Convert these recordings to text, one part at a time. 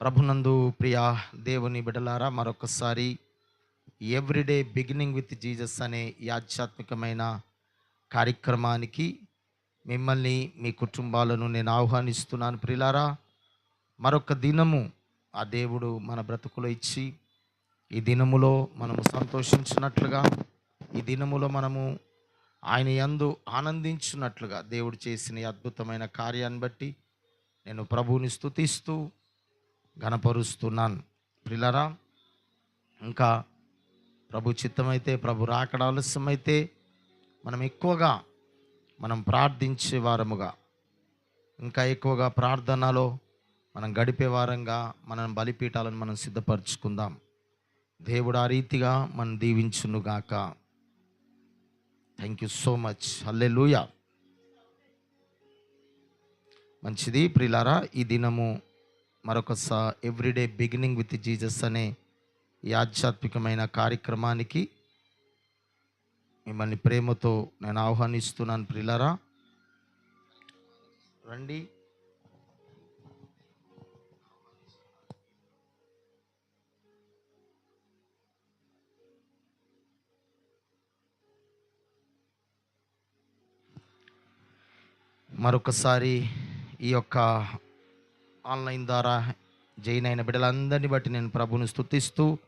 ప్రభునందు ప్రియ దేవుని బిడలారా మరొకసారి ఎవ్రీడే బిగినింగ్ విత్ జీజస్ అనే ఆధ్యాత్మికమైన కార్యక్రమానికి మిమ్మల్ని మీ కుటుంబాలను నేను ఆహ్వానిస్తున్నాను ప్రిలారా మరొక దినము ఆ దేవుడు మన బ్రతుకులో ఇచ్చి ఈ దినములో మనము సంతోషించినట్లుగా ఈ దినములో మనము ఆయన యందు ఆనందించినట్లుగా దేవుడు చేసిన అద్భుతమైన కార్యాన్ని బట్టి నేను ప్రభువుని స్తుతిస్తూ గణపరుస్తున్నాను ప్రిలరా ఇంకా ప్రభు చిత్తమైతే ప్రభు రాకడ ఆలస్యమైతే మనం ఎక్కువగా మనం ప్రార్థించే వారముగా ఇంకా ఎక్కువగా ప్రార్థనలో మనం గడిపే వారంగా మనం బలిపీఠాలను మనం సిద్ధపరచుకుందాం. దేవుడు ఆ రీతిగా మనం దీవించునుగాక thank you so much hallelujah మంచిది ప్రిలారా ఈ దినము మరొకసారి ఎవ్రీడే బిగినింగ్ విత్ జీజస్ అనే ఈ ఆధ్యాత్మికమైన కార్యక్రమానికి మిమ్మల్ని ప్రేమతో నేను ఆహ్వానిస్తున్నాను ప్రిలరా రండి. మరొకసారి ఈ యొక్క ఆన్లైన్ ద్వారా జైన్ అయిన బిడ్డలందరినీ బట్టి నేను ప్రభుని స్థుతిస్తూ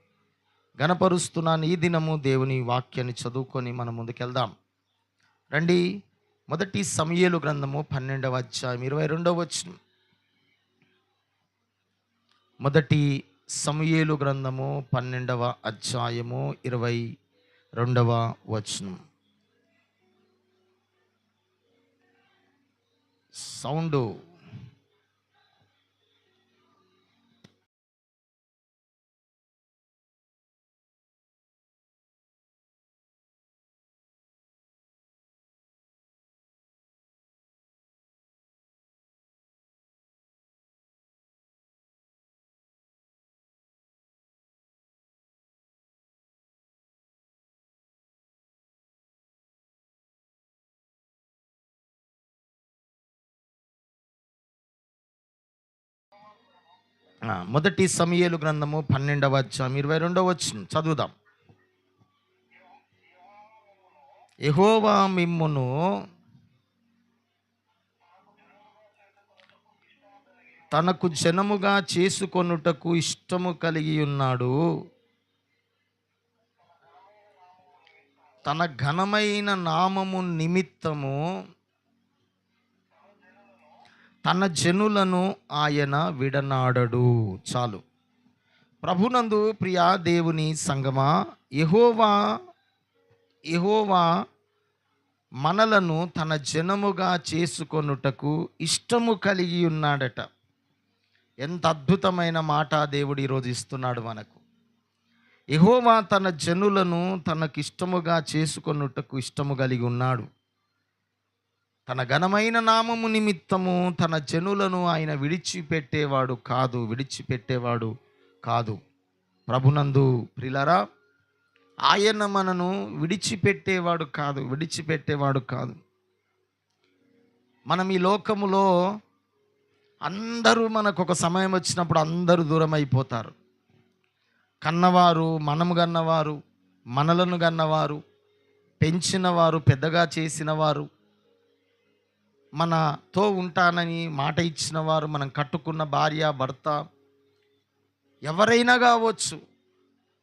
గణపరుస్తున్నాను ఈ దినము దేవుని వాక్యాన్ని చదువుకొని మనం ముందుకెళ్దాం. రండి. మొదటి సమయలు గ్రంథము పన్నెండవ అధ్యాయం ఇరవై రెండవ వచనం. మొదటి సమయలు గ్రంథము పన్నెండవ అధ్యాయము ఇరవై రెండవ వచనం. సౌండు. మొదటి సమయలు గ్రంథము పన్నెండవ అధ్యాయం ఇరవై రెండవ వచ్చిన చదువుదాం. యహోవా మిమ్మును తనకు జనముగా చేసుకొనుటకు ఇష్టము కలిగి ఉన్నాడు. తన ఘనమైన నామము నిమిత్తము తన జనులను ఆయన విడనాడడు. చాలు. ప్రభునందు ప్రియా దేవుని సంగమా యహోవా యహోవా మనలను తన జనముగా చేసుకొనుటకు ఇష్టము కలిగి ఉన్నాడట. ఎంత అద్భుతమైన మాట దేవుడు ఈరోజు ఇస్తున్నాడు మనకు. యహోవా తన జనులను తనకిష్టముగా చేసుకొనుటకు ఇష్టము కలిగి ఉన్నాడు. తన ఘనమైన నామము నిమిత్తము తన జనులను ఆయన విడిచిపెట్టేవాడు కాదు విడిచిపెట్టేవాడు కాదు. ప్రభునందు ప్రిలరా ఆయన మనను విడిచిపెట్టేవాడు కాదు విడిచిపెట్టేవాడు కాదు. మనం ఈ లోకములో అందరూ మనకు ఒక సమయం వచ్చినప్పుడు అందరూ దూరం అయిపోతారు కన్నవారు మనము కన్నవారు మనలను కన్నవారు పెంచినవారు పెద్దగా చేసినవారు మనతో ఉంటానని మాట ఇచ్చిన వారు మనం కట్టుకున్న భార్య భర్త ఎవరైనా కావచ్చు.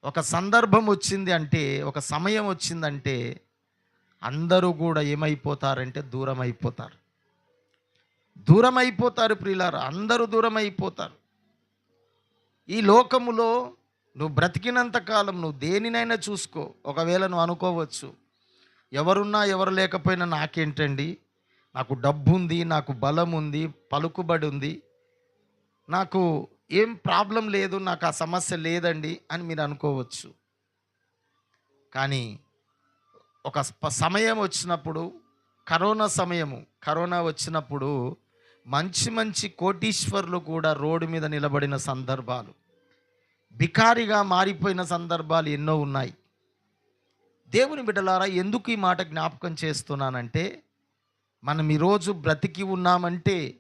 ఒక సందర్భం వచ్చింది అంటే ఒక సమయం వచ్చిందంటే అందరూ కూడా ఏమైపోతారంటే దూరం అయిపోతారు దూరం అయిపోతారు ప్రియులారు అందరూ దూరం అయిపోతారు ఈ లోకములో నువ్వు బ్రతికినంత కాలం నువ్వు దేనినైనా చూసుకో. ఒకవేళ నువ్వు అనుకోవచ్చు ఎవరున్నా ఎవరు లేకపోయినా నాకేంటండి? నాకు డబ్బు ఉంది నాకు బలం ఉంది పలుకుబడి ఉంది నాకు ఏం ప్రాబ్లం లేదు నాకు ఆ సమస్య లేదండి అని మీరు అనుకోవచ్చు. కానీ ఒక సమయం వచ్చినప్పుడు కరోనా సమయము కరోనా వచ్చినప్పుడు మంచి మంచి కోటీశ్వర్లు కూడా రోడ్డు మీద నిలబడిన సందర్భాలు బికారిగా మారిపోయిన సందర్భాలు ఎన్నో ఉన్నాయి. దేవుని బిడ్డలారా ఎందుకు ఈ మాట జ్ఞాపకం చేస్తున్నానంటే మనం ఈరోజు బ్రతికి ఉన్నామంటే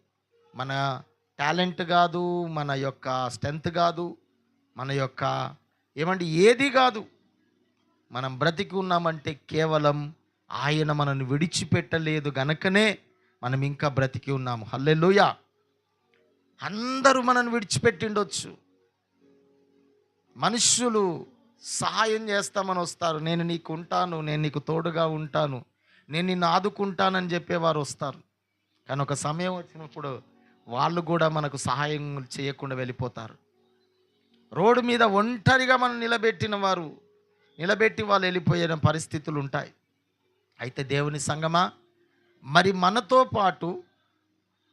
మన టాలెంట్ కాదు మన యొక్క స్ట్రెంత్ కాదు మన యొక్క ఏమంటే ఏది కాదు. మనం బ్రతికి ఉన్నామంటే కేవలం ఆయన మనల్ని విడిచిపెట్టలేదు గనకనే మనం ఇంకా బ్రతికి ఉన్నాము. హల్లెలూయా. అందరూ మనను విడిచిపెట్టిండొచ్చు. మనుష్యులు సహాయం చేస్తామని వస్తారు. నేను నీకు ఉంటాను నేను నీకు తోడుగా ఉంటాను. నేను నిన్ను ఆదుకుంటానని చెప్పేవారు వస్తారు. కానీ ఒక సమయం వచ్చినప్పుడు వాళ్ళు కూడా మనకు సహాయం చేయకుండా వెళ్ళిపోతారు. రోడ్డు మీద ఒంటరిగా మనం నిలబెట్టిన వారు నిలబెట్టి వాళ్ళు వెళ్ళిపోయిన పరిస్థితులు ఉంటాయి. అయితే దేవుని సంగమా? మరి మనతో పాటు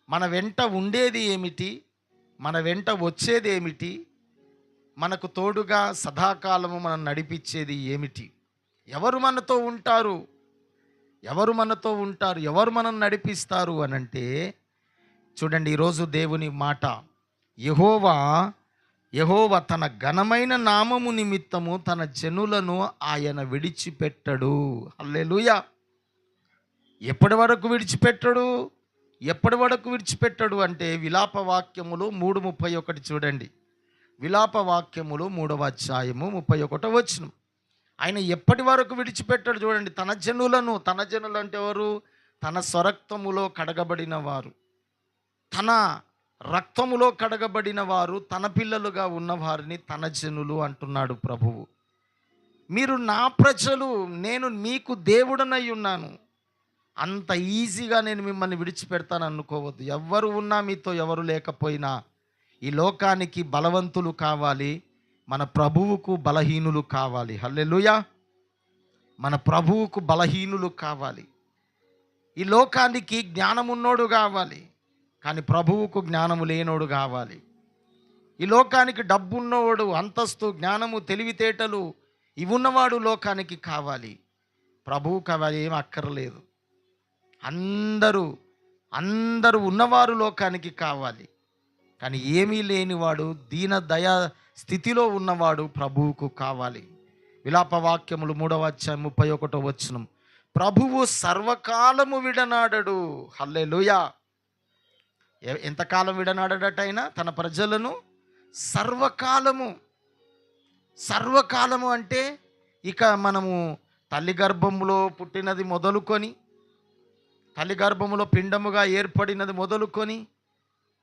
మన వెంట ఉండేది ఏమిటి? మన వెంట వచ్చేది ఏమిటి? మనకు తోడుగా సదాకాలము మనం నడిపించేది ఏమిటి? ఎవరు మనతో ఉంటారు? ఎవరు మనతో ఉంటారు ఎవరు మనం నడిపిస్తారు అని అంటే చూడండి ఈరోజు దేవుని మాట. యహోవా యహోవ తన ఘనమైన నామము నిమిత్తము తన జనులను ఆయన విడిచిపెట్టడు. అల్లెలుయ ఎప్పటి వరకు విడిచిపెట్టడు? ఎప్పటి వరకు విడిచిపెట్టడు అంటే విలాప వాక్యములు మూడు ముప్పై ఒకటి చూడండి. విలాప వాక్యములు మూడవ అధ్యాయము ముప్పై ఒకటో వచ్చినం ఆయన ఎప్పటి వరకు విడిచిపెట్టాడు చూడండి. తన జనులను తన జనులు అంటే ఎవరు? తన స్వరక్తములో కడగబడిన వారు తన రక్తములో కడగబడిన వారు తన పిల్లలుగా ఉన్నవారిని తన జనులు అంటున్నాడు ప్రభువు. మీరు నా ప్రజలు నేను మీకు దేవుడనై ఉన్నాను. అంత ఈజీగా నేను మిమ్మల్ని విడిచిపెడతాను అనుకోవద్దు. ఎవరు ఉన్నా మీతో ఎవరు లేకపోయినా ఈ లోకానికి బలవంతులు కావాలి. మన ప్రభువుకు బలహీనులు కావాలి. హల్లెలుయా. మన ప్రభువుకు బలహీనులు కావాలి. ఈ లోకానికి జ్ఞానమున్నోడు కావాలి. కానీ ప్రభువుకు జ్ఞానము లేనోడు కావాలి. ఈ లోకానికి డబ్బున్నవాడు అంతస్తు జ్ఞానము తెలివితేటలు ఇవి ఉన్నవాడు లోకానికి కావాలి. ప్రభువుకు అవి ఏం అక్కర్లేదు. అందరూ అందరూ ఉన్నవారు లోకానికి కావాలి. కానీ ఏమీ లేనివాడు దీన దయా స్థితిలో ఉన్నవాడు ప్రభువుకు కావాలి. విలాప వాక్యములు మూడవ అధ్యాయం ముప్పై ఒకటో వచనం. ప్రభువు సర్వకాలము విడనాడడు. హల్లే లూయా ఎంతకాలం విడనాడటైనా తన ప్రజలను సర్వకాలము. సర్వకాలము అంటే ఇక మనము తల్లి గర్భములో పుట్టినది మొదలుకొని తల్లి గర్భములో పిండముగా ఏర్పడినది మొదలుకొని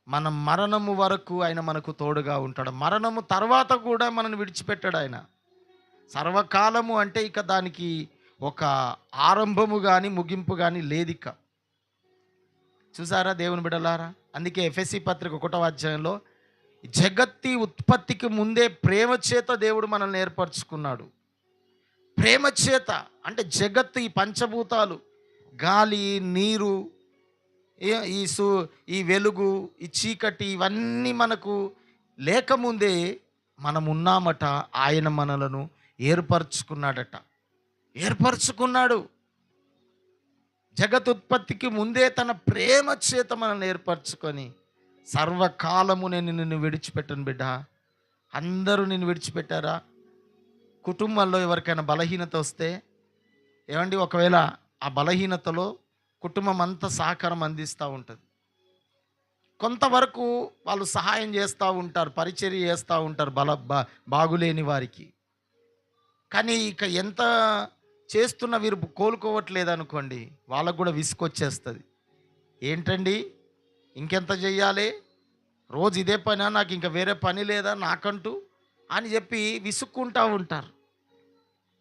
మన మరణము వరకు ఆయన మనకు తోడుగా ఉంటాడు. మరణము తర్వాత కూడా మనను విడిచిపెట్టాడు ఆయన. సర్వకాలము అంటే ఇక దానికి ఒక ఆరంభము కానీ ముగింపు కానీ లేదిక. చూసారా దేవుని బిడలారా అందుకే ఎఫ్ఎస్సి పత్రిక ఒకటో అధ్యాయంలో జగత్తి ఉత్పత్తికి ముందే ప్రేమ చేత దేవుడు మనల్ని ఏర్పరచుకున్నాడు. ప్రేమ చేత అంటే జగత్తు ఈ పంచభూతాలు గాలి నీరు ఈ సు ఈ వెలుగు ఈ చీకటి ఇవన్నీ మనకు లేకముందే మనం ఉన్నామట ఆయన మనలను ఏర్పరచుకున్నాడట. ఏర్పరచుకున్నాడు. జగతుత్పత్తికి ముందే తన ప్రేమ చేత మనల్ని ఏర్పరచుకొని సర్వకాలము నేను నిన్ను విడిచిపెట్టను బిడ్డ. అందరూ నిన్ను విడిచిపెట్టారా? కుటుంబంలో ఎవరికైనా బలహీనత వస్తే ఏమండి ఒకవేళ ఆ బలహీనతలో కుటుంబం అంతా సహకారం అందిస్తూ ఉంటుంది. కొంతవరకు వాళ్ళు సహాయం చేస్తూ ఉంటారు పరిచర్య చేస్తూ ఉంటారు బల బా- బాగులేని వారికి. కానీ ఇక ఎంత చేస్తున్న వీరు కోలుకోవట్లేదు అనుకోండి వాళ్ళకు కూడా విసుకొచ్చేస్తుంది ఏంటండి? ఇంకెంత చెయ్యాలి? రోజు ఇదే పనా? నాకు ఇంకా వేరే పని లేదా నాకంటూ? అని చెప్పి విసుక్కుంటూ ఉంటారు.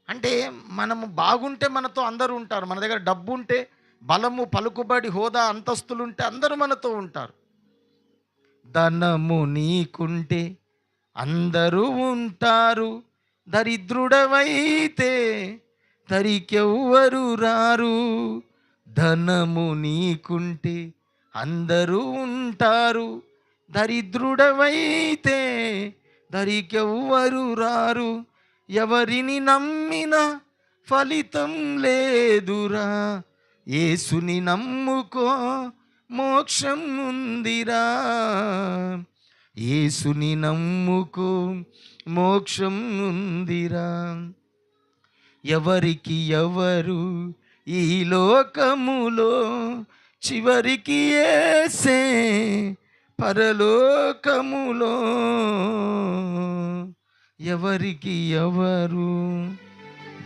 అంటే మనము బాగుంటే మనతో అందరూ ఉంటారు. మన దగ్గర డబ్బు ఉంటే బలము పలుకుబడి హోదా అంతస్తులుంటే అందరూ మనతో ఉంటారు. ధనము నీకుంటే అందరూ ఉంటారు. దరిద్రుడవైతే దరికెవ్వరు రారు. ధనము నీకుంటే అందరూ ఉంటారు. దరిద్రుడవైతే దరికెవ్వరు రారు. ఎవరిని నమ్మినా ఫలితం లేదురా. ఏసుని నమ్ముకో మోక్షం ఉందిరా ఏసుని నమ్ముకో మోక్షం ఉందిరా ఎవరికి ఎవరు ఈ లోకములో చివరికి ఏసే పరలోకములో? ఎవరికి ఎవరు?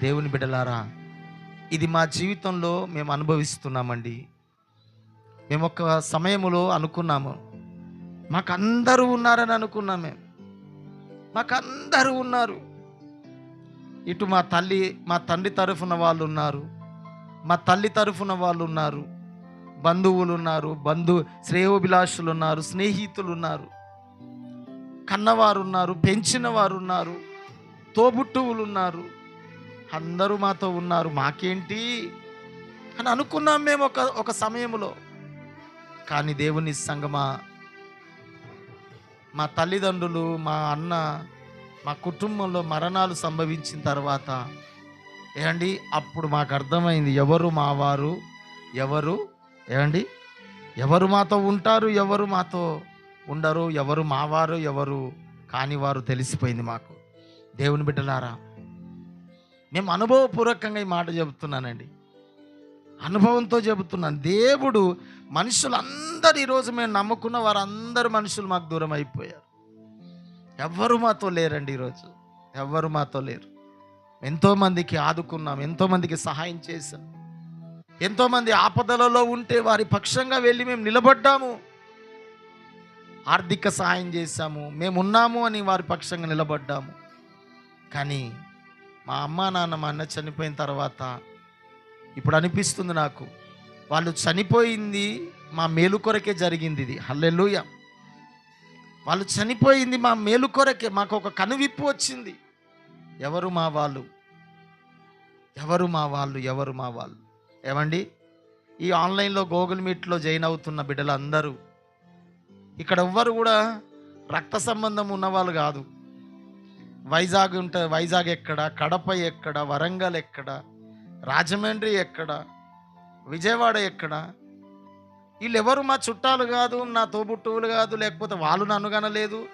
దేవుని బిడ్డలారా ఇది మా జీవితంలో మేము అనుభవిస్తున్నామండి. మేము ఒక సమయంలో అనుకున్నాము. మాకు అందరూ ఉన్నారని అనుకున్నాం మేము. మాకు అందరూ ఉన్నారు. ఇటు మా తల్లి మా తండ్రి తరఫున వాళ్ళు ఉన్నారు. మా తల్లి తరఫున వాళ్ళు ఉన్నారు. బంధువులు ఉన్నారు బంధు శ్రేయోభిలాషులు ఉన్నారు స్నేహితులు ఉన్నారు. కన్నవారు ఉన్నారు పెంచిన వారు ఉన్నారు తోబుట్టువులు ఉన్నారు. అందరూ మాతో ఉన్నారు మాకేంటి? అని అనుకున్నాం మేము ఒక ఒక సమయంలో. కానీ దేవుని సంగమా మా తల్లిదండ్రులు మా అన్న మా కుటుంబంలో మరణాలు సంభవించిన తర్వాత ఏమండి అప్పుడు మాకు అర్థమైంది ఎవరు మావారు ఎవరు ఏమండి ఎవరు మాతో ఉంటారు ఎవరు మాతో ఉండరు ఎవరు మావారు ఎవరు కాని వారు తెలిసిపోయింది మాకు. దేవుని బిడ్డలారా మేము అనుభవపూర్వకంగా ఈ మాట చెబుతున్నానండి. అనుభవంతో చెబుతున్నాను. దేవుడు మనుషులందరూ ఈరోజు మేము నమ్ముకున్న వారందరూ మనుషులు మాకు దూరం అయిపోయారు. ఎవ్వరు మాతో లేరండి ఈరోజు ఎవ్వరు మాతో లేరు. ఎంతోమందికి ఆదుకున్నాం ఎంతోమందికి సహాయం చేశాం. ఎంతోమంది ఆపదలలో ఉంటే వారి పక్షంగా వెళ్ళి మేము నిలబడ్డాము. ఆర్థిక సహాయం చేశాము. మేము ఉన్నాము అని వారి పక్షంగా నిలబడ్డాము. కానీ మా అమ్మ నాన్న మా అన్న చనిపోయిన తర్వాత ఇప్పుడు అనిపిస్తుంది నాకు. వాళ్ళు చనిపోయింది మా మేలు కొరకే జరిగింది ఇది. హల్లెలుయ. వాళ్ళు చనిపోయింది మా మేలు కొరకే. మాకు ఒక కనువిప్పు వచ్చింది. ఎవరు మా వాళ్ళు? ఎవరు మా వాళ్ళు? ఎవరు మా వాళ్ళు? ఏమండి? ఈ ఆన్లైన్లో గూగుల్ మీట్లో జాయిన్ అవుతున్న బిడ్డలందరూ ఇక్కడ ఎవ్వరు కూడా రక్త సంబంధం ఉన్నవాళ్ళు కాదు. వైజాగ్ ఉంటుంది వైజాగ్ ఎక్కడ? కడప ఎక్కడ? వరంగల్ ఎక్కడ? రాజమండ్రి ఎక్కడ? విజయవాడ ఎక్కడ? వీళ్ళు ఎవరు మా చుట్టాలు కాదు నా తోబుట్టువులు కాదు లేకపోతే వాళ్ళు నన్ను కనలేదు.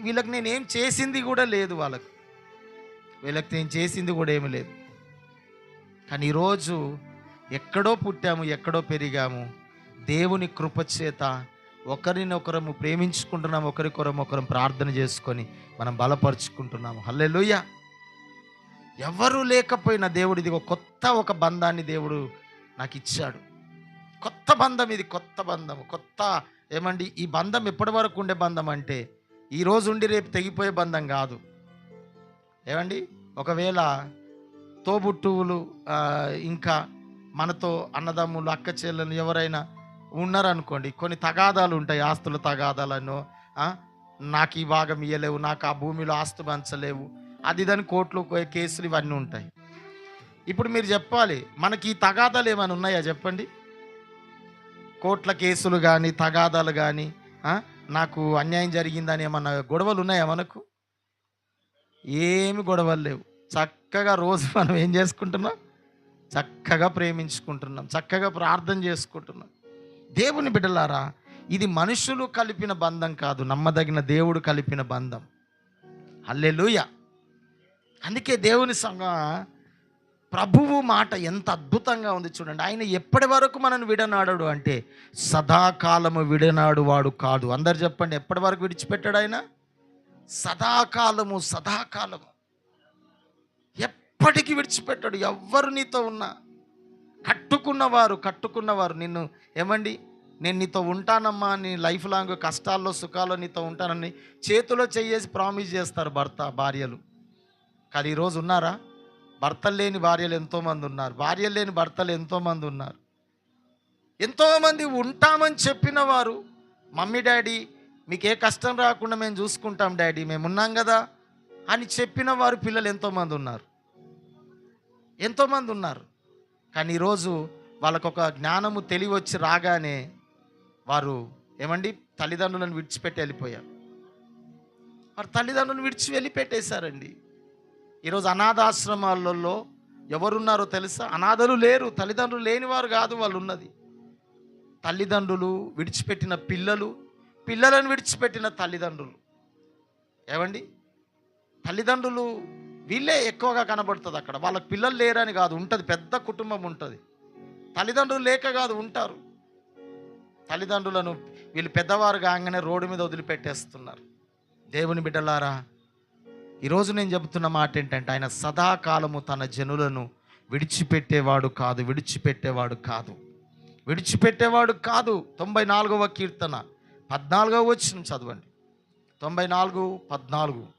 వీళ్ళకి నేనేం చేసింది కూడా లేదు వాళ్ళకి. వీళ్ళకి నేను చేసింది కూడా ఏమి లేదు. కానీ ఈరోజు ఎక్కడో పుట్టాము ఎక్కడో పెరిగాము. దేవుని కృపచేత ఒకరినొకరము ప్రేమించుకుంటున్నాము ఒకరికొరం ఒకరం ప్రార్థన చేసుకొని మనం బలపరుచుకుంటున్నాము. హల్లెలూయా. ఎవరు లేకపోయినా దేవుడు ఇది ఒక కొత్త ఒక బంధాన్ని దేవుడు నాకు ఇచ్చాడు కొత్త బంధం ఇది కొత్త బంధం కొత్త ఏమండి ఈ బంధం ఎప్పటి వరకు ఉండే బంధం అంటే ఈ రోజు ఉండి రేపు తెగిపోయే బంధం కాదు. ఏమండి ఒకవేళ తోబుట్టువులు ఇంకా మనతో అన్నదమ్ములు అక్క చెల్లెలు ఎవరైనా ఉన్నారనుకోండి కొన్ని తగాదాలు ఉంటాయి ఆస్తుల తగాదాలను నాకు ఈ భాగం ఇయ్యలేవు నాకు ఆ భూమిలో ఆస్తు పంచలేవు అది దాని కోర్టులు కేసులు ఇవన్నీ ఉంటాయి. ఇప్పుడు మీరు చెప్పాలి మనకి ఈ తగాదాలు ఏమైనా ఉన్నాయా చెప్పండి? కోర్టుల కేసులు కానీ తగాదాలు కానీ నాకు అన్యాయం జరిగిందని ఏమన్నా గొడవలు ఉన్నాయా మనకు? ఏమి గొడవలు లేవు. చక్కగా రోజు మనం ఏం చేసుకుంటున్నాం? చక్కగా ప్రేమించుకుంటున్నాం చక్కగా ప్రార్థన చేసుకుంటున్నాం. దేవుని బిడ్డలారా ఇది మనుషులు కలిపిన బంధం కాదు నమ్మదగిన దేవుడు కలిపిన బంధం. హల్లెలూయ. అందుకే దేవుని సంఘ ప్రభువు మాట ఎంత అద్భుతంగా ఉంది చూడండి. ఆయన ఎప్పటి వరకు మనల్ని విడనాడడు అంటే సదాకాలము విడనాడు వాడు కాదు. అందరు చెప్పండి ఎప్పటి వరకు విడిచిపెట్టాడు ఆయన? సదాకాలము సదాకాలము. ఎప్పటికీ విడిచిపెట్టాడు? ఎవ్వరు నీతో ఉన్నా. కట్టుకున్నవారు కట్టుకున్నవారు నిన్ను ఏమండి? నేను నీతో ఉంటానమ్మా నీ లైఫ్ లాంగ్ కష్టాల్లో సుఖాల్లో నీతో ఉంటానని చేతిలో చేయేసి ప్రామిస్ చేస్తారు భర్త భార్యలు. కానీ ఈరోజు ఉన్నారా? భర్తలు లేని భార్యలు ఎంతోమంది ఉన్నారు. భార్యలు లేని భర్తలు ఎంతోమంది ఉన్నారు. ఎంతోమంది ఉంటామని చెప్పిన వారు మమ్మీ డాడీ మీకు ఏ కష్టం రాకుండా మేము చూసుకుంటాం డాడీ మేము ఉన్నాం కదా అని చెప్పిన వారు పిల్లలు ఎంతోమంది ఉన్నారు. ఎంతోమంది ఉన్నారు. కానీ ఈరోజు వాళ్ళకు ఒక జ్ఞానము తెలివి వచ్చి రాగానే వారు ఏమండి? తల్లిదండ్రులను విడిచిపెట్టి వెళ్ళిపోయారు. వారు తల్లిదండ్రులను విడిచి వెళ్ళిపెట్టేశారండి. ఈరోజు అనాథాశ్రమాలలో ఎవరున్నారో తెలుసా? అనాథలు లేరు తల్లిదండ్రులు లేనివారు కాదు వాళ్ళు ఉన్నది తల్లిదండ్రులు విడిచిపెట్టిన పిల్లలు పిల్లలను విడిచిపెట్టిన తల్లిదండ్రులు. ఏమండి? తల్లిదండ్రులు వీళ్ళే ఎక్కువగా కనబడుతుంది అక్కడ. వాళ్ళకి పిల్లలు లేరని కాదు ఉంటుంది పెద్ద కుటుంబం ఉంటుంది. తల్లిదండ్రులు లేక కాదు ఉంటారు. తల్లిదండ్రులను వీళ్ళు పెద్దవారు కాగానే రోడ్డు మీద వదిలిపెట్టేస్తున్నారు. దేవుని బిడ్డలారా ఈరోజు నేను చెబుతున్న మాట ఏంటంటే ఆయన సదాకాలము తన జనులను విడిచిపెట్టేవాడు కాదు విడిచిపెట్టేవాడు కాదు. విడిచిపెట్టేవాడు కాదు. తొంభై నాలుగవ కీర్తన పద్నాలుగవ వచ్చిన చదవండి. తొంభై నాలుగు పద్నాలుగు.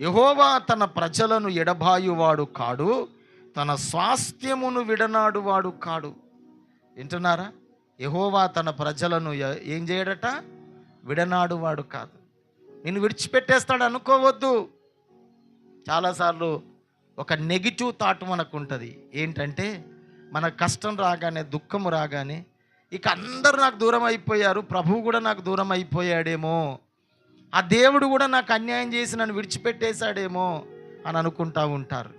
యహోవా తన ప్రజలను ఎడబాయువాడు కాడు తన స్వాస్థ్యమును విడనాడువాడు కాడు. వింటున్నారా? యహోవా తన ప్రజలను ఏం చేయడట? విడనాడు వాడు కాదు. నేను విడిచిపెట్టేస్తాడు అనుకోవద్దు. చాలాసార్లు ఒక నెగిటివ్ థాట్ మనకు ఉంటుంది ఏంటంటే మన కష్టం రాగానే దుఃఖము రాగానే ఇక అందరూ నాకు దూరం అయిపోయారు ప్రభువు కూడా నాకు దూరం అయిపోయాడేమో ఆ దేవుడు కూడా నాకు అన్యాయం చేసి నన్ను విడిచిపెట్టేశాడేమో అని అనుకుంటా ఉంటారు.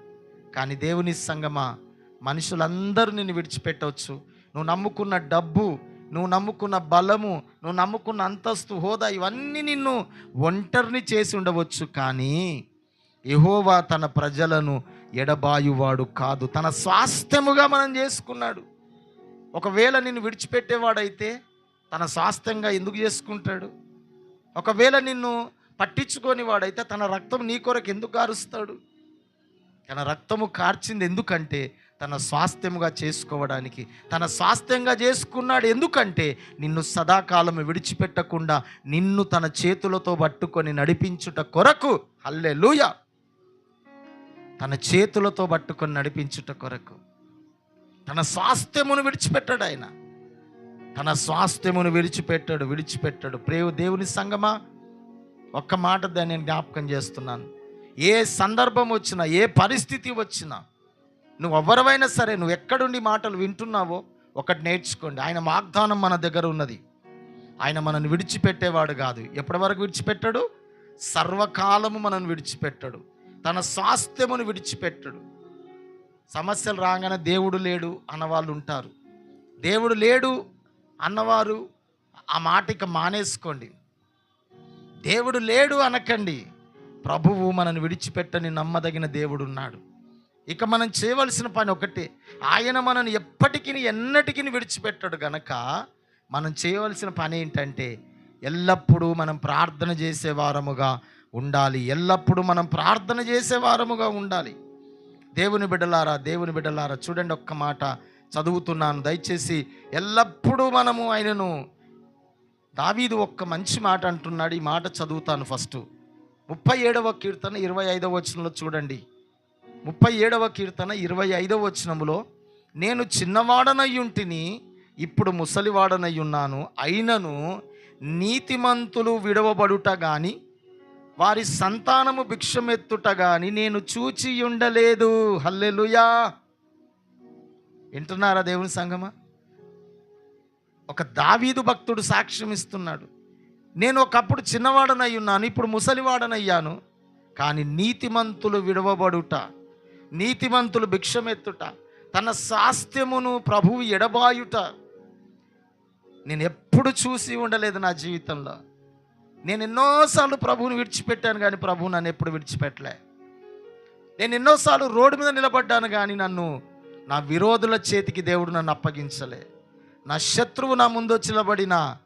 కానీ దేవుని సంగమా మనుషులందరూ నిన్ను విడిచిపెట్టవచ్చు. నువ్వు నమ్ముకున్న డబ్బు నువ్వు నమ్ముకున్న బలము నువ్వు నమ్ముకున్న అంతస్తు హోదా ఇవన్నీ నిన్ను ఒంటరిని చేసి ఉండవచ్చు. కానీ ఎహోవా తన ప్రజలను ఎడబాయువాడు కాదు. తన స్వాస్థ్యముగా మనం చేసుకున్నాడు. ఒకవేళ నిన్ను విడిచిపెట్టేవాడైతే తన స్వాస్థ్యంగా ఎందుకు చేసుకుంటాడు? ఒకవేళ నిన్ను పట్టించుకొని వాడైతే తన రక్తం నీ కొరకు ఎందుకు కారుస్తాడు? తన రక్తము కార్చింది ఎందుకంటే తన స్వాస్థ్యముగా చేసుకోవడానికి తన స్వాస్థ్యంగా చేసుకున్నాడు ఎందుకంటే నిన్ను సదాకాలం విడిచిపెట్టకుండా నిన్ను తన చేతులతో పట్టుకొని నడిపించుట కొరకు హల్లే తన చేతులతో పట్టుకొని నడిపించుట కొరకు తన స్వాస్థ్యమును విడిచిపెట్టాడు ఆయన. తన స్వాస్థ్యమును విడిచిపెట్టాడు విడిచిపెట్టాడు. ప్రేమ దేవుని సంగమా? ఒక్క మాట దాన్ని నేను జ్ఞాపకం చేస్తున్నాను. ఏ సందర్భం వచ్చినా ఏ పరిస్థితి వచ్చినా నువ్వు ఎవరివైనా సరే నువ్వు ఎక్కడుండి మాటలు వింటున్నావో ఒకటి నేర్చుకోండి. ఆయన వాగ్దానం మన దగ్గర ఉన్నది. ఆయన మనల్ని విడిచిపెట్టేవాడు కాదు. ఎప్పటి వరకు విడిచిపెట్టాడు? సర్వకాలము మనల్ని విడిచిపెట్టాడు. తన స్వాస్థ్యమును విడిచిపెట్టడు. సమస్యలు రాగానే దేవుడు లేడు అన్నవాళ్ళు ఉంటారు. దేవుడు లేడు అన్నవారు ఆ మాట ఇక మానేసుకోండి. దేవుడు లేడు అనకండి. ప్రభువు మనల్ని విడిచిపెట్టని నమ్మదగిన దేవుడు ఉన్నాడు ఇక మనం చేయవలసిన పని ఒకటే. ఆయన మనను ఎప్పటికీ ఎన్నటికీ విడిచిపెట్టాడు గనక మనం చేయవలసిన పని ఏంటంటే ఎల్లప్పుడూ మనం ప్రార్థన చేసే వారముగా ఉండాలి. ఎల్లప్పుడూ మనం ప్రార్థన చేసే వారముగా ఉండాలి. దేవుని బిడ్డలారా దేవుని బిడ్డలారా చూడండి ఒక్క మాట. చదువుతున్నాను. దయచేసి ఎల్లప్పుడూ మనము ఆయనను దావీదు ఒక్క మంచి మాట అంటున్నాడు. ఈ మాట చదువుతాను ఫస్ట్. ముప్పై ఏడవ కీర్తన ఇరవై ఐదవ వచనంలో చూడండి. ముప్పై ఏడవ కీర్తన ఇరవై ఐదవ వచనంలో నేను చిన్నవాడనయ్యుంటిని ఇప్పుడు ముసలివాడనయ్యున్నాను ఉన్నాను. అయినను నీతిమంతులు విడవబడుట గాని వారి సంతానము భిక్షమెత్తుట గాని నేను చూచి ఉండలేదు. హల్లెలుయా! వింటున్నారా దేవుని సంగమా? ఒక దావీదు భక్తుడు సాక్ష్యం ఇస్తున్నాడు. నేను ఒకప్పుడు చిన్నవాడనై ఉన్నాను ఇప్పుడు ముసలివాడనయ్యాను కానీ నీతిమంతులు విడవబడుట నీతిమంతులు భిక్షమెత్తుట తన శాస్త్యమును ప్రభువు ఎడబాయుట నేను ఎప్పుడు చూసి ఉండలేదు నా జీవితంలో. నేను ఎన్నోసార్లు ప్రభువుని విడిచిపెట్టాను కానీ ప్రభువు నన్ను ఎప్పుడు విడిచిపెట్టలే. నేను ఎన్నోసార్లు రోడ్డు మీద నిలబడ్డాను కానీ నన్ను నా విరోధుల చేతికి దేవుడు నన్ను అప్పగించలే. నా శత్రువు నా ముందు చిలబడిన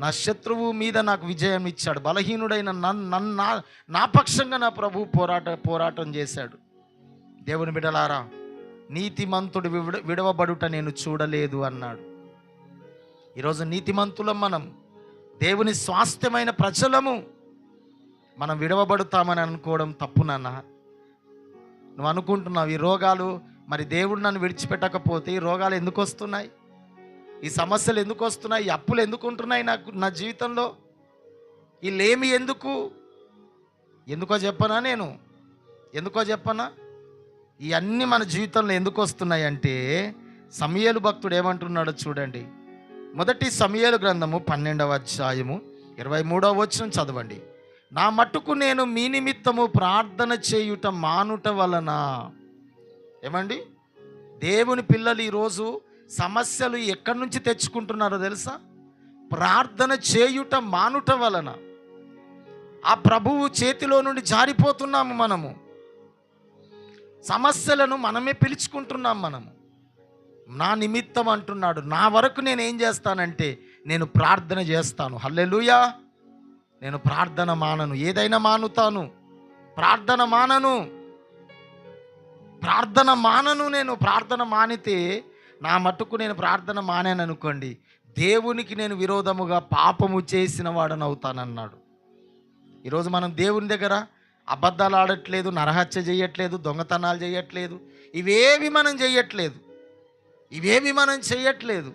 నా శత్రువు మీద నాకు విజయం ఇచ్చాడు. బలహీనుడైన నన్ను నన్ను నా నా పక్షంగా నా ప్రభు పోరాట పోరాటం చేశాడు. దేవుని బిడలారా నీతిమంతుడు విడ విడవబడుట నేను చూడలేదు అన్నాడు. ఈరోజు నీతిమంతులం మనం దేవుని స్వాస్థ్యమైన ప్రజలము మనం విడవబడుతామని అనుకోవడం తప్పునన్నా నువ్వు అనుకుంటున్నావు ఈ రోగాలు మరి దేవుడు నన్ను విడిచిపెట్టకపోతే ఈ రోగాలు ఎందుకు వస్తున్నాయి? ఈ సమస్యలు ఎందుకు వస్తున్నాయి? ఈ అప్పులు ఎందుకు ఉంటున్నాయి నాకు నా జీవితంలో? ఈ లేమి ఎందుకు? ఎందుకో చెప్పనా నేను? ఎందుకో చెప్పనా? ఇవన్నీ మన జీవితంలో ఎందుకు వస్తున్నాయి అంటే సమయలు భక్తుడు ఏమంటున్నాడో చూడండి. మొదటి సమయలు గ్రంథము పన్నెండవ అధ్యాయము ఇరవై మూడవ వచ్చిన చదవండి. నా మట్టుకు నేను మీ నిమిత్తము ప్రార్థన చేయుట మానుట వలన ఏమండి? దేవుని పిల్లలు ఈరోజు సమస్యలు ఎక్కడి నుంచి తెచ్చుకుంటున్నారో తెలుసా? ప్రార్థన చేయుట మానుట వలన. ఆ ప్రభువు చేతిలో నుండి జారిపోతున్నాము మనము. సమస్యలను మనమే పిలుచుకుంటున్నాం మనము. నా నిమిత్తం అంటున్నాడు నా వరకు నేను ఏం చేస్తానంటే నేను ప్రార్థన చేస్తాను. హల్లెలుయా! నేను ప్రార్థన మానను. ఏదైనా మానుతాను. ప్రార్థన మానను. ప్రార్థన మానను నేను ప్రార్థన మానితే నా మట్టుకు నేను ప్రార్థన మానాను అనుకోండి దేవునికి నేను విరోధముగా పాపము చేసిన వాడని అవుతానన్నాడు ఈరోజు మనం దేవుని దగ్గర అబద్ధాలు ఆడట్లేదు నరహత్య చేయట్లేదు దొంగతనాలు చేయట్లేదు ఇవేవి మనం చేయట్లేదు. ఇవేవి మనం చేయట్లేదు.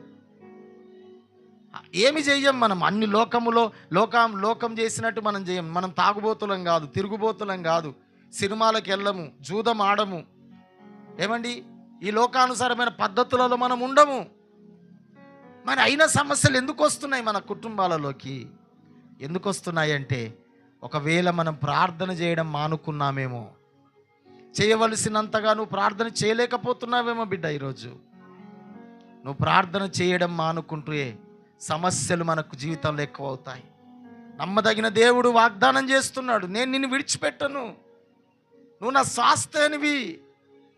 ఏమి చెయ్యం మనం? అన్ని లోకములో లోకం లోకం చేసినట్టు మనం చేయం మనం తాగుబోతులం కాదు తిరుగుబోతులం కాదు సినిమాలకు వెళ్ళము జూదం ఆడము ఏమండి? ఈ లోకానుసారమైన పద్ధతులలో మనం ఉండము. మరి అయిన సమస్యలు ఎందుకు వస్తున్నాయి మన కుటుంబాలలోకి? ఎందుకు వస్తున్నాయి అంటే ఒకవేళ మనం ప్రార్థన చేయడం మానుకున్నామేమో చేయవలసినంతగా నువ్వు ప్రార్థన చేయలేకపోతున్నావేమో బిడ్డ ఈరోజు. నువ్వు ప్రార్థన చేయడం మానుకుంటే సమస్యలు మనకు జీవితంలో ఎక్కువ అవుతాయి నమ్మదగిన దేవుడు వాగ్దానం చేస్తున్నాడు. నేను నిన్ను విడిచిపెట్టను. నువ్వు నా స్వాస్థ్యానివి.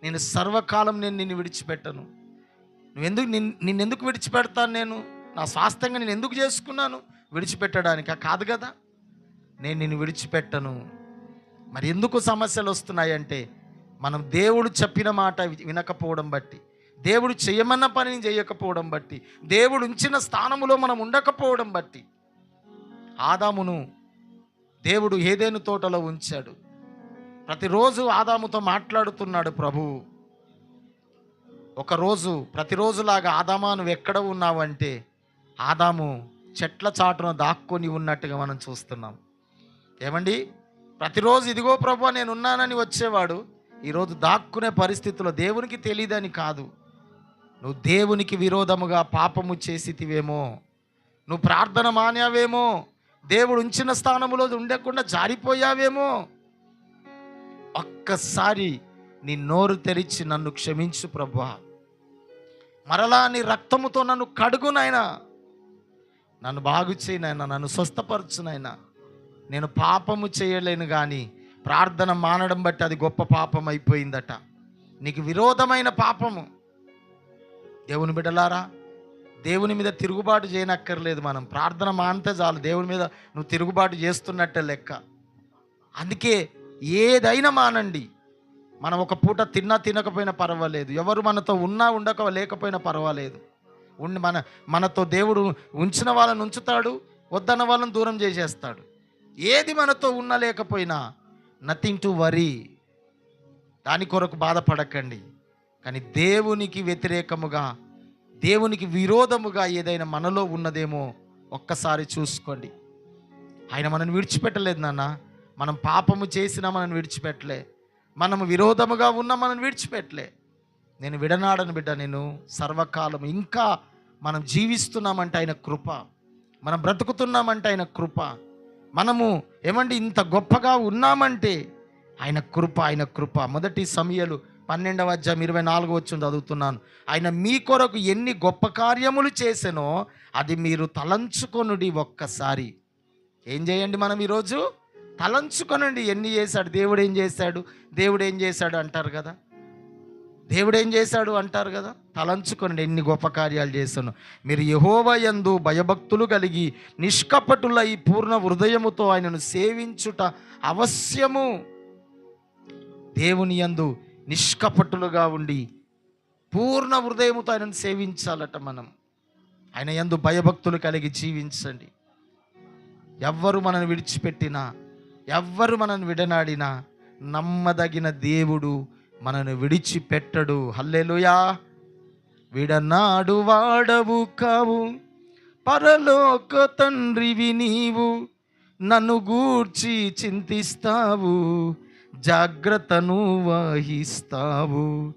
నేను సర్వకాలం నేను నిన్ను విడిచిపెట్టను. నువ్వెందుకు నిన్ నిన్నెందుకు విడిచిపెడతాను నేను? నా స్వాస్థ్యంగా నేను ఎందుకు చేసుకున్నాను? విడిచిపెట్టడానికా? కాదు కదా. నేను నిన్ను విడిచిపెట్టను. మరి ఎందుకు సమస్యలు వస్తున్నాయంటే మనం దేవుడు చెప్పిన మాట వినకపోవడం బట్టి దేవుడు చేయమన్న పనిని చేయకపోవడం బట్టి దేవుడు ఉంచిన స్థానములో మనం ఉండకపోవడం బట్టి ఆదామును దేవుడు ఏదేను తోటలో ఉంచాడు. ప్రతిరోజు ఆదాముతో మాట్లాడుతున్నాడు ప్రభువు ఒకరోజు ప్రతిరోజులాగా ఆదామా నువ్వు ఎక్కడ ఉన్నావంటే ఆదాము చెట్ల చాటున దాక్కొని ఉన్నట్టుగా మనం చూస్తున్నాం. ఏమండి? ప్రతిరోజు ఇదిగో ప్రభు నేను ఉన్నానని వచ్చేవాడు. ఈరోజు దాక్కునే పరిస్థితుల్లో దేవునికి తెలియదని కాదు. నువ్వు దేవునికి విరోధముగా పాపము చేసితివేమో. నువ్వు ప్రార్థన మానేవేమో. దేవుడు ఉంచిన స్థానములో ఉండకుండా జారిపోయావేమో. ఒక్కసారి నీ నోరు తెరిచి నన్ను క్షమించు ప్రభా మరలా నీ రక్తముతో నన్ను కడుగునైనా నన్ను బాగు చేయనైనా నన్ను స్వస్థపరచునైనా నేను పాపము చేయలేను కానీ ప్రార్థన మానడం బట్టి అది గొప్ప పాపం అయిపోయిందట. నీకు విరోధమైన పాపము. దేవుని బిడ్డలారా దేవుని మీద తిరుగుబాటు చేయనక్కర్లేదు మనం. ప్రార్థన మానితే చాలు దేవుని మీద నువ్వు తిరుగుబాటు చేస్తున్నట్టే లెక్క. అందుకే ఏదైనా మానండి. మనం ఒక పూట తిన్నా తినకపోయినా పర్వాలేదు. ఎవరు మనతో ఉన్నా ఉండక లేకపోయినా పర్వాలేదు. ఉండి మన మనతో దేవుడు ఉంచిన వాళ్ళని ఉంచుతాడు వద్దన్న వాళ్ళని దూరం చేసేస్తాడు. ఏది మనతో ఉన్నా లేకపోయినా నథింగ్ టు వరీ దాని కొరకు బాధపడకండి. కానీ దేవునికి వ్యతిరేకముగా దేవునికి విరోధముగా ఏదైనా మనలో ఉన్నదేమో ఒక్కసారి చూసుకోండి. ఆయన మనల్ని విడిచిపెట్టలేదు నాన్న. మనం పాపము చేసినా మనం విడిచిపెట్టలే. మనము విరోధముగా ఉన్నా మనం విడిచిపెట్టలే. నేను విడనాడను బిడ్డ నేను సర్వకాలం ఇంకా మనం జీవిస్తున్నామంటే ఆయన కృప. మనం బ్రతుకుతున్నామంటే ఆయన కృప. మనము ఏమండి ఇంత గొప్పగా ఉన్నామంటే ఆయన కృప ఆయన కృప. మొదటి సమయలు పన్నెండవ అధ్యాయం ఇరవై నాలుగు వచ్చి చదువుతున్నాను. ఆయన మీ కొరకు ఎన్ని గొప్ప కార్యములు చేసెనో అది మీరు తలంచుకొనుడి ఒక్కసారి. ఏం చేయండి మనం ఈరోజు? తలంచుకొనండి ఎన్ని చేశాడు? దేవుడు ఏం చేశాడు? దేవుడు ఏం చేశాడు అంటారు కదా. దేవుడు ఏం చేశాడు అంటారు కదా. తలంచుకొనండి ఎన్ని గొప్ప కార్యాలు చేశాను. మీరు యహోవయందు భయభక్తులు కలిగి నిష్కపటులై పూర్ణ హృదయముతో ఆయనను సేవించుట అవశ్యము. దేవుని యందు నిష్కపటులుగా ఉండి పూర్ణ హృదయముతో ఆయనను సేవించాలట మనం. ఆయన యందు భయభక్తులు కలిగి జీవించండి. ఎవ్వరు మనను విడిచిపెట్టినా ఎవ్వరు మనను విడనాడినా నమ్మదగిన దేవుడు మనను విడిచిపెట్టడు. హల్లెలుయా. విడనాడు వాడవు కావు. పరలోక తండ్రివి నీవు. నన్ను గూర్చి చింతిస్తావు. జాగ్రత్తను వహిస్తావు.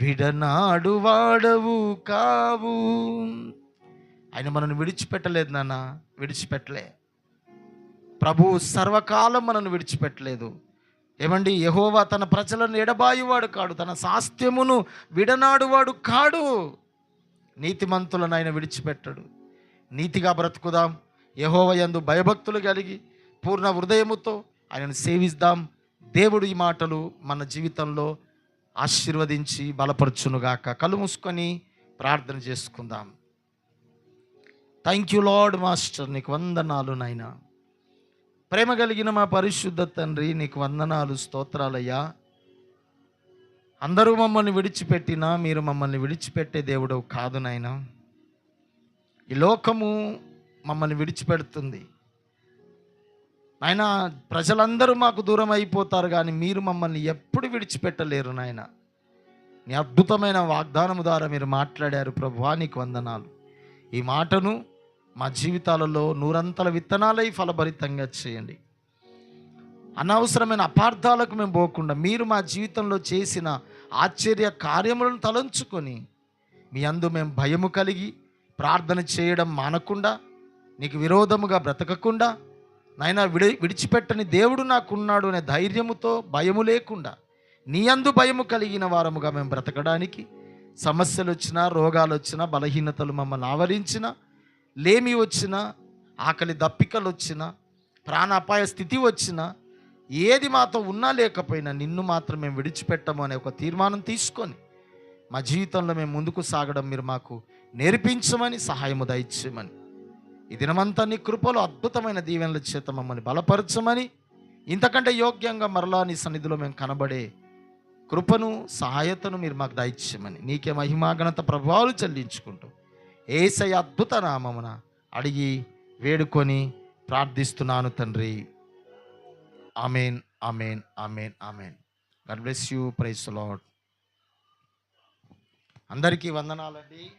విడనాడు వాడవు కావు. ఆయన మనల్ని విడిచిపెట్టలేదు నాన్న. విడిచిపెట్టలే. ప్రభు సర్వకాలం మనను విడిచిపెట్టలేదు. ఏమండి? యహోవా తన ప్రజలను ఎడబాయువాడు కాడు తన సాస్త్యమును విడనాడువాడు కాడు. నీతిమంతులను ఆయన విడిచిపెట్టడు. నీతిగా బ్రతుకుదాం. యహోవ యందు భయభక్తులు కలిగి పూర్ణ హృదయముతో ఆయనను సేవిద్దాం. దేవుడు ఈ మాటలు మన జీవితంలో ఆశీర్వదించి బలపరచునుగాక. కళ్ళు మూసుకొని ప్రార్థన చేసుకుందాం. థ్యాంక్ యూ లార్డ్ మాస్టర్ నీకు వందనాలు నాయనా. ప్రేమ కలిగిన మా పరిశుద్ధ తండ్రి నీకు వందనాలు స్తోత్రాలయ్యా. అందరూ మమ్మల్ని విడిచిపెట్టినా మీరు మమ్మల్ని విడిచిపెట్టే దేవుడు కాదు నాయన. ఈ లోకము మమ్మల్ని విడిచిపెడుతుంది. నాయన ప్రజలందరూ మాకు దూరం అయిపోతారు కానీ మీరు మమ్మల్ని ఎప్పుడు విడిచిపెట్టలేరు నాయన. నీ అద్భుతమైన వాగ్దానము ద్వారా మీరు మాట్లాడారు ప్రభు నీకు వందనాలు. ఈ మాటను మా జీవితాలలో నూరంతల విత్తనాలై ఫలభరితంగా చేయండి. అనవసరమైన అపార్థాలకు మేము పోకుండా మీరు మా జీవితంలో చేసిన ఆశ్చర్య కార్యములను తలంచుకొని మీ అందు మేము భయము కలిగి ప్రార్థన చేయడం మానకుండా నీకు విరోధముగా బ్రతకకుండా నైనా విడి విడిచిపెట్టని దేవుడు నాకున్నాడు అనే ధైర్యముతో భయము లేకుండా నీ అందు భయము కలిగిన వారముగా మేము బ్రతకడానికి సమస్యలు వచ్చినా రోగాలు వచ్చినా బలహీనతలు మమ్మల్ని ఆవరించినా లేమి వచ్చినా ఆకలి దప్పికలు వచ్చినా ప్రాణాపాయ స్థితి వచ్చినా ఏది మాతో ఉన్నా లేకపోయినా నిన్ను మాత్రం మేము విడిచిపెట్టము అనే ఒక తీర్మానం తీసుకొని మా జీవితంలో మేము ముందుకు సాగడం మీరు మాకు నేర్పించమని సహాయము దయచేయమని. ఈ దినమంతా నీ కృపలో అద్భుతమైన దీవెనల చేత మమ్మల్ని బలపరచమని ఇంతకంటే యోగ్యంగా మరలా నీ సన్నిధిలో మేము కనబడే కృపను సహాయతను మీరు మాకు దయచేయమని. నీకే మహిమాగణత ప్రభావాలు చెల్లించుకుంటాం ఏసయ అద్భుత నామమున అడిగి వేడుకొని ప్రార్థిస్తున్నాను తండ్రి. Amen amen amen amen God bless you praise Lord అందరికీ వందనాలండి.